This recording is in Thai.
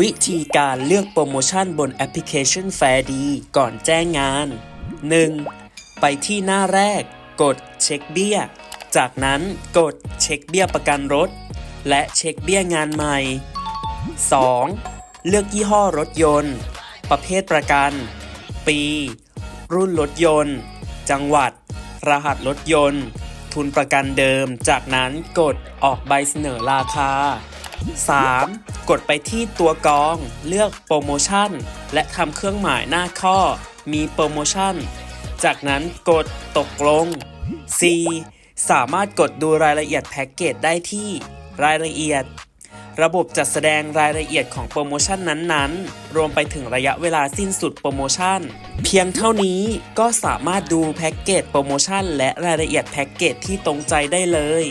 วิธีการเลือกโปรโมชั่นบนแอปพลิเคชันแฟร์ดีก่อนแจ้งงาน 1. ไปที่หน้าแรก กดเช็คเบี้ย จากนั้นกดเช็คเบี้ยประกันรถ และเช็คเบี้ยงานใหม่ 2. เลือกยี่ห้อรถยนต์ ประเภทประกัน ปี รุ่นรถยนต์ จังหวัด รหัสรถยนต์ ทุนประกันเดิม จากนั้นกดออกใบเสนอราคา 3. กดไปที่ตัวกรอง เลือกโปรโมชั่น และทำเครื่องหมายหน้าข้อ มีโปรโมชั่น จากนั้นกดตกลง 4. สามารถกดดูรายละเอียดแพ็กเกจได้ที่ รายละเอียด ระบบจัดแสดงรายละเอียดของโปรโมชั่นนั้นๆ รวมไปถึงระยะเวลาสิ้นสุดโปรโมชั่น เพียงเท่านี้ก็สามารถดูแพ็กเกจโปรโมชั่นและรายละเอียดแพ็กเกจที่ตรงใจได้เลย